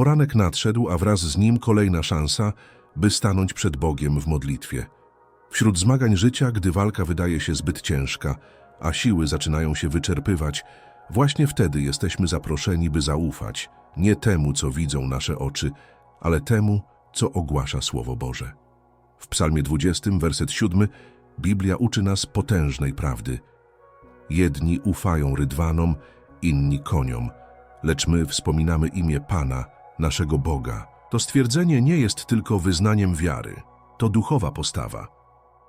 Poranek nadszedł, a wraz z nim kolejna szansa, by stanąć przed Bogiem w modlitwie. Wśród zmagań życia, gdy walka wydaje się zbyt ciężka, a siły zaczynają się wyczerpywać, właśnie wtedy jesteśmy zaproszeni, by zaufać nie temu, co widzą nasze oczy, ale temu, co ogłasza Słowo Boże. W Psalmie 20, werset 7, Biblia uczy nas potężnej prawdy. Jedni ufają rydwanom, inni koniom, lecz my wspominamy imię Pana, naszego Boga. To stwierdzenie nie jest tylko wyznaniem wiary, to duchowa postawa.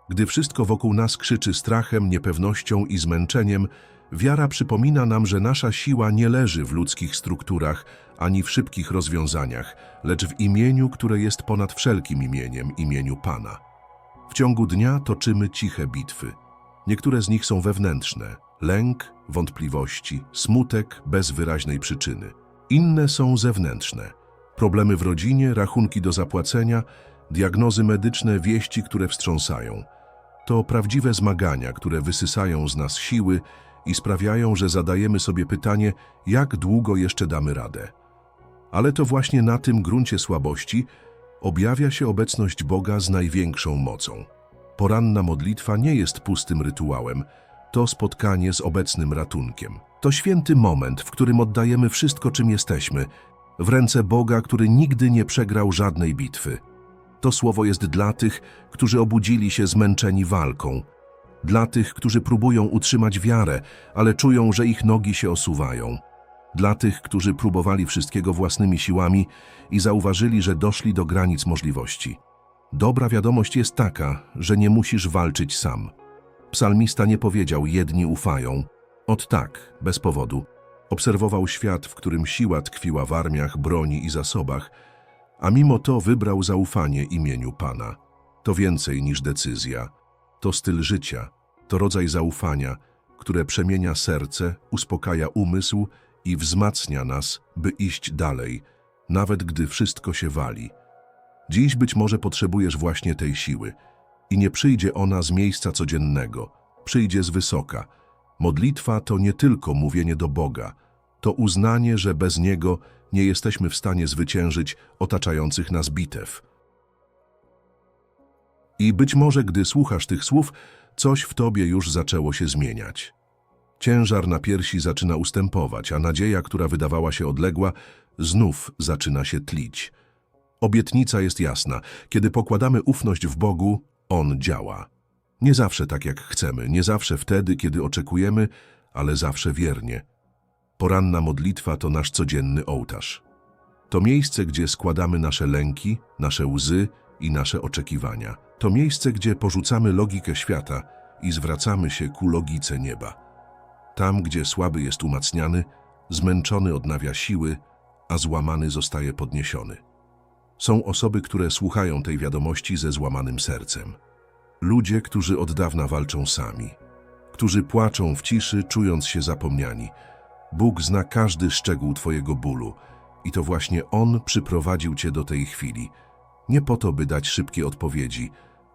Gdy wszystko wokół nas krzyczy strachem, niepewnością i zmęczeniem, wiara przypomina nam, że nasza siła nie leży w ludzkich strukturach ani w szybkich rozwiązaniach, lecz w imieniu, które jest ponad wszelkim imieniem, imieniu Pana. W ciągu dnia toczymy ciche bitwy. Niektóre z nich są wewnętrzne lęk, wątpliwości, smutek bez wyraźnej przyczyny. Inne są zewnętrzne problemy w rodzinie, rachunki do zapłacenia, diagnozy medyczne, wieści, które wstrząsają. To prawdziwe zmagania, które wysysają z nas siły i sprawiają, że zadajemy sobie pytanie, jak długo jeszcze damy radę. Ale to właśnie na tym gruncie słabości objawia się obecność Boga z największą mocą. Poranna modlitwa nie jest pustym rytuałem, to spotkanie z obecnym ratunkiem. To święty moment, w którym oddajemy wszystko, czym jesteśmy, w ręce Boga, który nigdy nie przegrał żadnej bitwy. To słowo jest dla tych, którzy obudzili się zmęczeni walką, dla tych, którzy próbują utrzymać wiarę, ale czują, że ich nogi się osuwają, dla tych, którzy próbowali wszystkiego własnymi siłami i zauważyli, że doszli do granic możliwości. Dobra wiadomość jest taka, że nie musisz walczyć sam. Psalmista nie powiedział, jedni ufają. Od tak, bez powodu. Obserwował świat, w którym siła tkwiła w armiach, broni i zasobach, a mimo to wybrał zaufanie imieniu Pana. To więcej niż decyzja. To styl życia, to rodzaj zaufania, które przemienia serce, uspokaja umysł i wzmacnia nas, by iść dalej, nawet gdy wszystko się wali. Dziś być może potrzebujesz właśnie tej siły i nie przyjdzie ona z miejsca codziennego, przyjdzie z wysoka. Modlitwa to nie tylko mówienie do Boga, to uznanie, że bez Niego nie jesteśmy w stanie zwyciężyć otaczających nas bitew. I być może, gdy słuchasz tych słów, coś w tobie już zaczęło się zmieniać. Ciężar na piersi zaczyna ustępować, a nadzieja, która wydawała się odległa, znów zaczyna się tlić. Obietnica jest jasna. Kiedy pokładamy ufność w Bogu, On działa. Nie zawsze tak, jak chcemy, nie zawsze wtedy, kiedy oczekujemy, ale zawsze wiernie. Poranna modlitwa to nasz codzienny ołtarz. To miejsce, gdzie składamy nasze lęki, nasze łzy i nasze oczekiwania. To miejsce, gdzie porzucamy logikę świata i zwracamy się ku logice nieba. Tam, gdzie słaby jest umacniany, zmęczony odnawia siły, a złamany zostaje podniesiony. Są osoby, które słuchają tej wiadomości ze złamanym sercem. Ludzie, którzy od dawna walczą sami, którzy płaczą w ciszy, czując się zapomniani. Bóg zna każdy szczegół Twojego bólu i to właśnie On przyprowadził Cię do tej chwili. Nie po to, by dać szybkie odpowiedzi,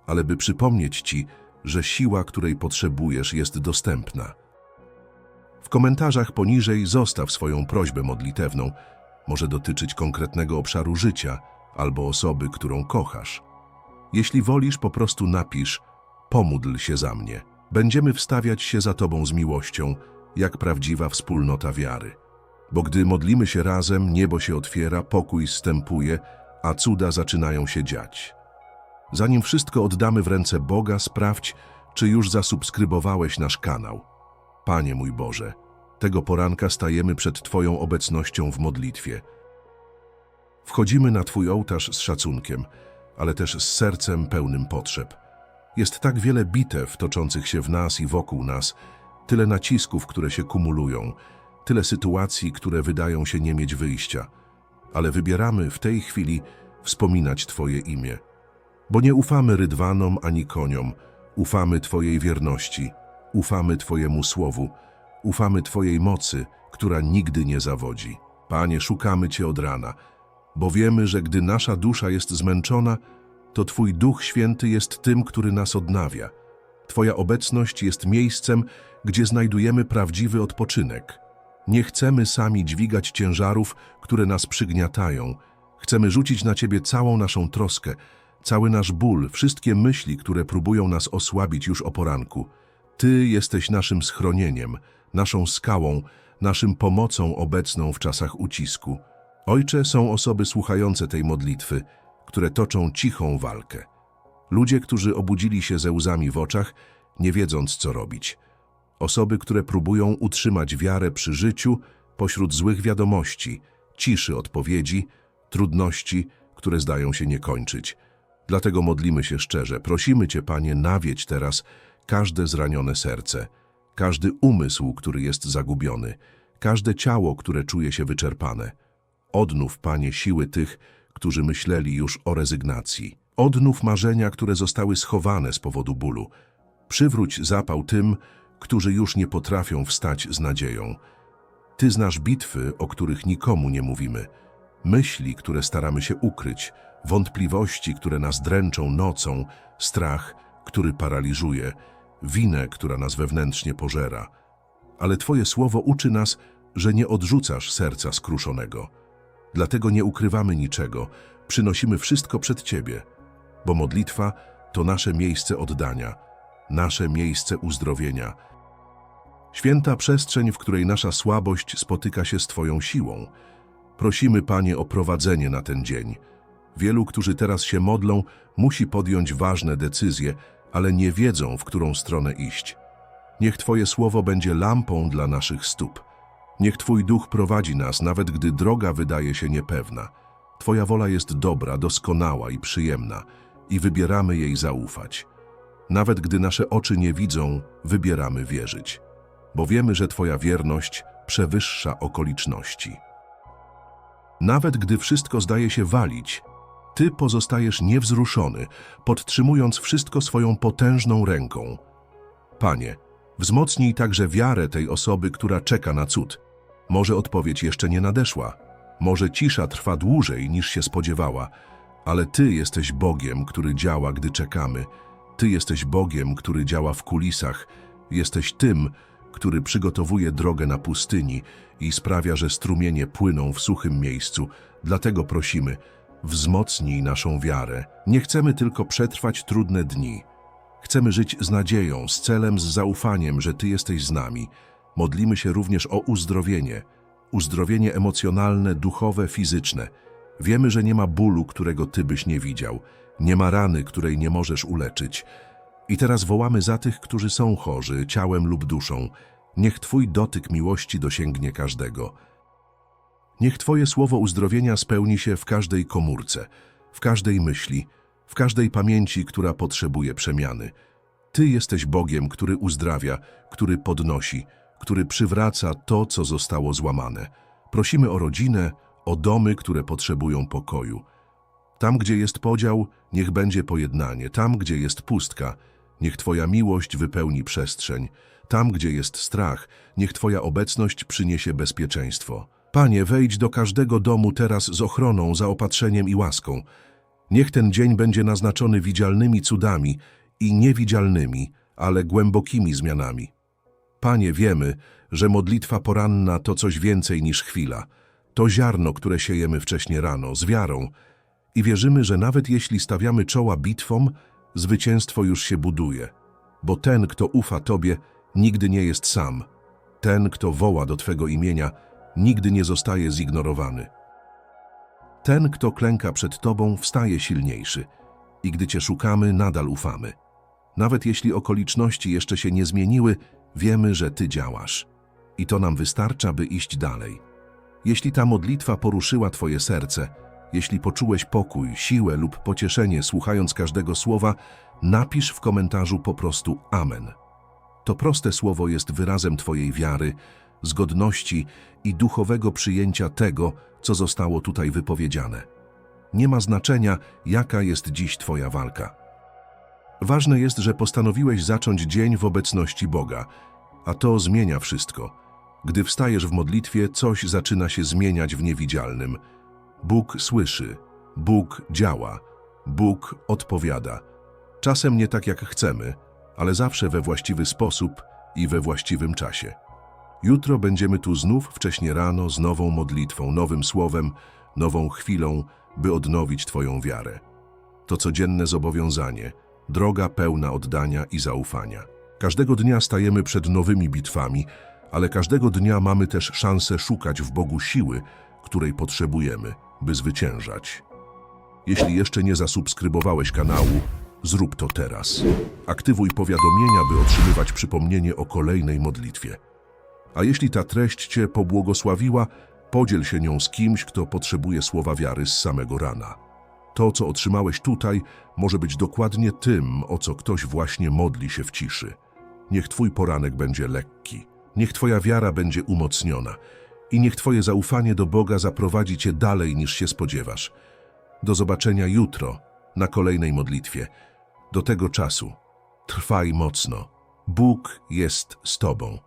ale by przypomnieć Ci, że siła, której potrzebujesz, jest dostępna. W komentarzach poniżej zostaw swoją prośbę modlitewną. Może dotyczyć konkretnego obszaru życia albo osoby, którą kochasz. Jeśli wolisz, po prostu napisz pomódl się za mnie. Będziemy wstawiać się za Tobą z miłością, jak prawdziwa wspólnota wiary. Bo gdy modlimy się razem, niebo się otwiera, pokój zstępuje, a cuda zaczynają się dziać. Zanim wszystko oddamy w ręce Boga, sprawdź, czy już zasubskrybowałeś nasz kanał. Panie mój Boże, tego poranka stajemy przed Twoją obecnością w modlitwie. Wchodzimy na Twój ołtarz z szacunkiem, ale też z sercem pełnym potrzeb. Jest tak wiele bitew toczących się w nas i wokół nas, tyle nacisków, które się kumulują, tyle sytuacji, które wydają się nie mieć wyjścia. Ale wybieramy w tej chwili wspominać Twoje imię. Bo nie ufamy rydwanom ani koniom, ufamy Twojej wierności, ufamy Twojemu słowu, ufamy Twojej mocy, która nigdy nie zawodzi. Panie, szukamy Cię od rana, bo wiemy, że gdy nasza dusza jest zmęczona, to Twój Duch Święty jest tym, który nas odnawia. Twoja obecność jest miejscem, gdzie znajdujemy prawdziwy odpoczynek. Nie chcemy sami dźwigać ciężarów, które nas przygniatają. Chcemy rzucić na Ciebie całą naszą troskę, cały nasz ból, wszystkie myśli, które próbują nas osłabić już o poranku. Ty jesteś naszym schronieniem, naszą skałą, naszym pomocą obecną w czasach ucisku. Ojcze, są osoby słuchające tej modlitwy, które toczą cichą walkę. Ludzie, którzy obudzili się ze łzami w oczach, nie wiedząc, co robić. Osoby, które próbują utrzymać wiarę przy życiu pośród złych wiadomości, ciszy odpowiedzi, trudności, które zdają się nie kończyć. Dlatego modlimy się szczerze. Prosimy Cię, Panie, nawiedź teraz każde zranione serce, każdy umysł, który jest zagubiony, każde ciało, które czuje się wyczerpane. Odnów, Panie, siły tych, którzy myśleli już o rezygnacji. Odnów marzenia, które zostały schowane z powodu bólu. Przywróć zapał tym, którzy już nie potrafią wstać z nadzieją. Ty znasz bitwy, o których nikomu nie mówimy, myśli, które staramy się ukryć, wątpliwości, które nas dręczą nocą, strach, który paraliżuje, winę, która nas wewnętrznie pożera. Ale Twoje słowo uczy nas, że nie odrzucasz serca skruszonego. Dlatego nie ukrywamy niczego, przynosimy wszystko przed Ciebie, bo modlitwa to nasze miejsce oddania, nasze miejsce uzdrowienia. Święta przestrzeń, w której nasza słabość spotyka się z Twoją siłą. Prosimy, Panie, o prowadzenie na ten dzień. Wielu, którzy teraz się modlą, musi podjąć ważne decyzje, ale nie wiedzą, w którą stronę iść. Niech Twoje słowo będzie lampą dla naszych stóp. Niech Twój duch prowadzi nas, nawet gdy droga wydaje się niepewna. Twoja wola jest dobra, doskonała i przyjemna i wybieramy jej zaufać. Nawet gdy nasze oczy nie widzą, wybieramy wierzyć, bo wiemy, że Twoja wierność przewyższa okoliczności. Nawet gdy wszystko zdaje się walić, Ty pozostajesz niewzruszony, podtrzymując wszystko swoją potężną ręką. Panie, wzmocnij także wiarę tej osoby, która czeka na cud. Może odpowiedź jeszcze nie nadeszła, może cisza trwa dłużej niż się spodziewała, ale Ty jesteś Bogiem, który działa, gdy czekamy. Ty jesteś Bogiem, który działa w kulisach. Jesteś tym, który przygotowuje drogę na pustyni i sprawia, że strumienie płyną w suchym miejscu. Dlatego prosimy, wzmocnij naszą wiarę. Nie chcemy tylko przetrwać trudne dni. Chcemy żyć z nadzieją, z celem, z zaufaniem, że Ty jesteś z nami. Modlimy się również o uzdrowienie. Uzdrowienie emocjonalne, duchowe, fizyczne. Wiemy, że nie ma bólu, którego Ty byś nie widział. Nie ma rany, której nie możesz uleczyć. I teraz wołamy za tych, którzy są chorzy, ciałem lub duszą. Niech Twój dotyk miłości dosięgnie każdego. Niech Twoje słowo uzdrowienia spełni się w każdej komórce, w każdej myśli, w każdej pamięci, która potrzebuje przemiany. Ty jesteś Bogiem, który uzdrawia, który podnosi, który przywraca to, co zostało złamane. Prosimy o rodzinę, o domy, które potrzebują pokoju. Tam, gdzie jest podział, niech będzie pojednanie. Tam, gdzie jest pustka, niech Twoja miłość wypełni przestrzeń. Tam, gdzie jest strach, niech Twoja obecność przyniesie bezpieczeństwo. Panie, wejdź do każdego domu teraz z ochroną, zaopatrzeniem i łaską. Niech ten dzień będzie naznaczony widzialnymi cudami i niewidzialnymi, ale głębokimi zmianami. Panie, wiemy, że modlitwa poranna to coś więcej niż chwila. To ziarno, które siejemy wcześnie rano, z wiarą. I wierzymy, że nawet jeśli stawiamy czoła bitwom, zwycięstwo już się buduje. Bo ten, kto ufa Tobie, nigdy nie jest sam. Ten, kto woła do Twego imienia, nigdy nie zostaje zignorowany. Ten, kto klęka przed Tobą, wstaje silniejszy. I gdy Cię szukamy, nadal ufamy. Nawet jeśli okoliczności jeszcze się nie zmieniły, wiemy, że Ty działasz. I to nam wystarcza, by iść dalej. Jeśli ta modlitwa poruszyła Twoje serce, jeśli poczułeś pokój, siłę lub pocieszenie słuchając każdego słowa, napisz w komentarzu po prostu Amen. To proste słowo jest wyrazem Twojej wiary, zgodności i duchowego przyjęcia tego, co zostało tutaj wypowiedziane. Nie ma znaczenia, jaka jest dziś Twoja walka. Ważne jest, że postanowiłeś zacząć dzień w obecności Boga, a to zmienia wszystko. Gdy wstajesz w modlitwie, coś zaczyna się zmieniać w niewidzialnym. Bóg słyszy, Bóg działa, Bóg odpowiada. Czasem nie tak jak chcemy, ale zawsze we właściwy sposób i we właściwym czasie. Jutro będziemy tu znów wcześnie rano z nową modlitwą, nowym słowem, nową chwilą, by odnowić Twoją wiarę. To codzienne zobowiązanie, droga pełna oddania i zaufania. Każdego dnia stajemy przed nowymi bitwami, ale każdego dnia mamy też szansę szukać w Bogu siły, której potrzebujemy, by zwyciężać. Jeśli jeszcze nie zasubskrybowałeś kanału, zrób to teraz. Aktywuj powiadomienia, by otrzymywać przypomnienie o kolejnej modlitwie. A jeśli ta treść Cię pobłogosławiła, podziel się nią z kimś, kto potrzebuje słowa wiary z samego rana. To, co otrzymałeś tutaj, może być dokładnie tym, o co ktoś właśnie modli się w ciszy. Niech Twój poranek będzie lekki, niech Twoja wiara będzie umocniona i niech Twoje zaufanie do Boga zaprowadzi Cię dalej niż się spodziewasz. Do zobaczenia jutro na kolejnej modlitwie. Do tego czasu trwaj mocno. Bóg jest z Tobą.